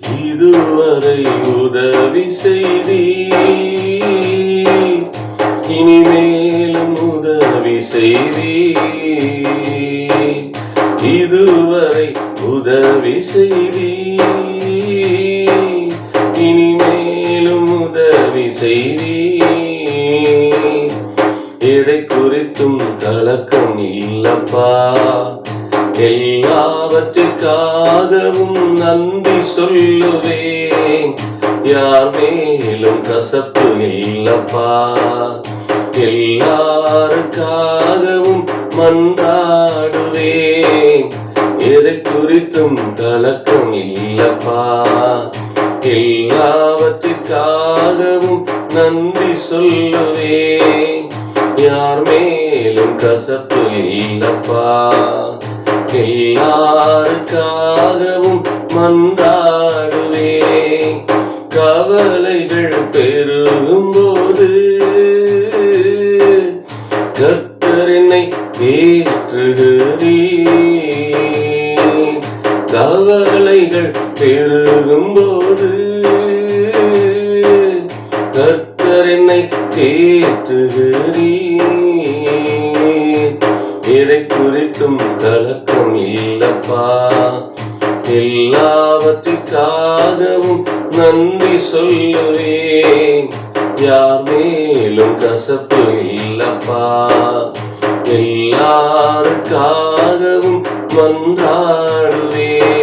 இதுவரை உதவி செய்தி இனிமேலும் உதவி செய்தி இதுவரை உதவி செய்தி இனிமேலும் உதவி செய்தி எதை குறித்தும் கலக்கம் இல்லப்பா. எல்லாவற்றிற்காகவும் நன்றி சொல்லுவேன். யார் மேலும் கசப்பு இல்லப்பா. எல்லாருக்காகவும் மன்றாடுவேன். எதை குறித்தும் கலக்கம் இல்லப்பா. எல்லாவற்றிற்காகவும் நன்றி சொல்லுவேன். யார் மேலும் கசப்பு இல்லப்பா. எல்லாருக்காகவும் கவலைகள் பெருகும் போது கர்த்தர் என்னை கவலைகள் பெருகும் போது கர்த்தர் என்னை இதை குறித்தும் கலக்கம் இல்லப்பா. எல்லாவற்றிற்காகவும் நன்றி சொல்லுவேன். யார் மேலும் கசப்பு இல்லப்பா. எல்லாருக்காகவும் மன்றாடுவேன்.